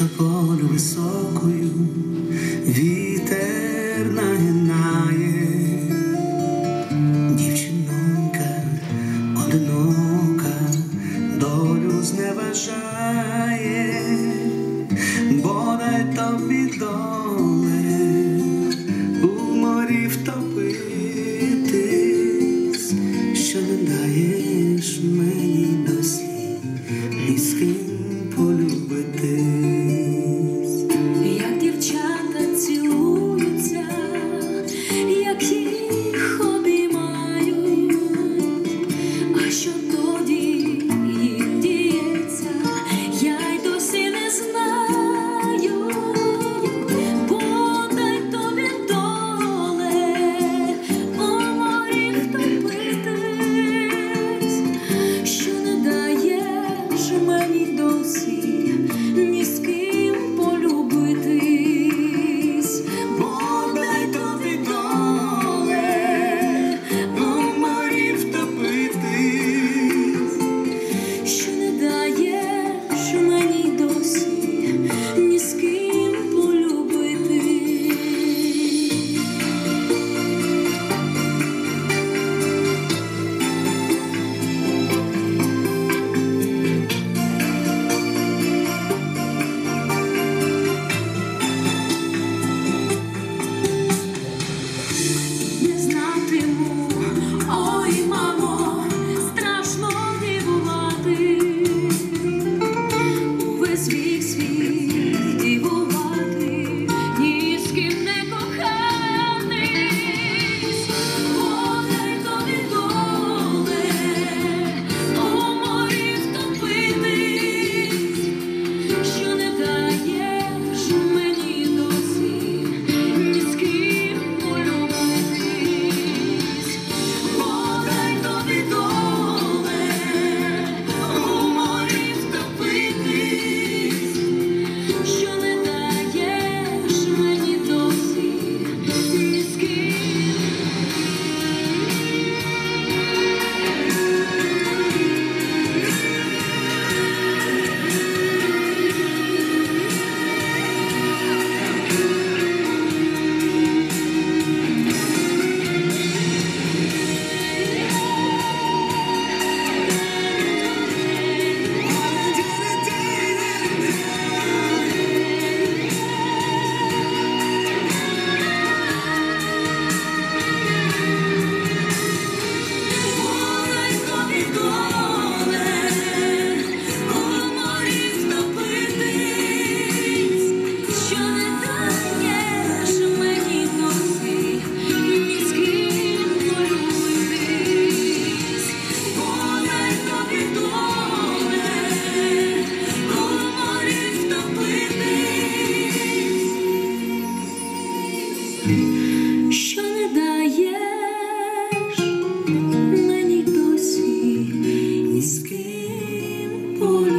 до полю високою вітер нагинає, дівчинонька одинока долю зневажає, бодай тобі до.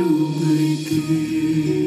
you make it.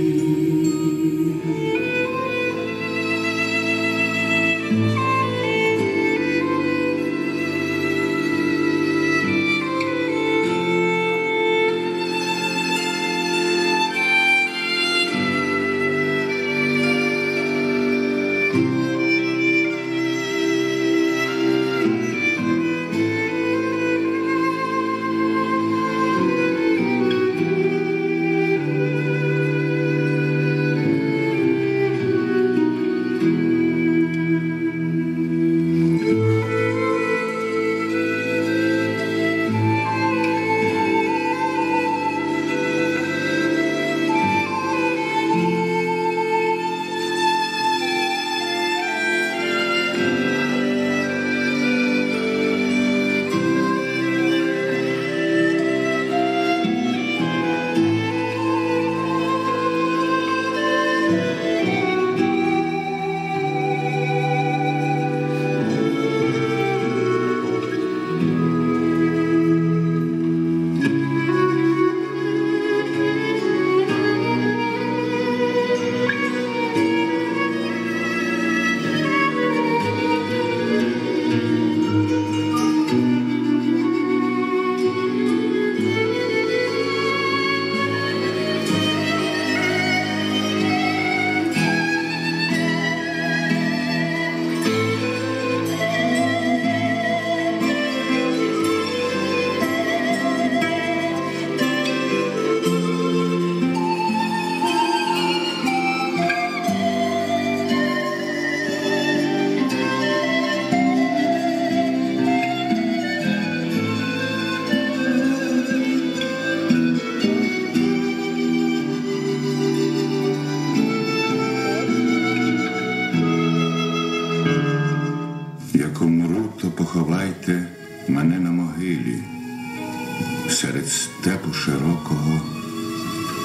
Поховайте мене на могилі, серед степу широкого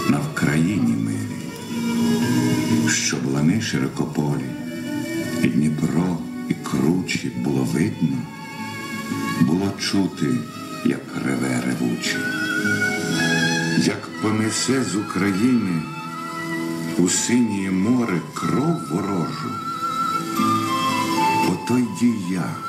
на Вкраїні милі, щоб лани широкополі, і Дніпро, і кручі було видно, було чути, як реве ревучий, як понесе з України у синє море кров ворожу, ото йді я,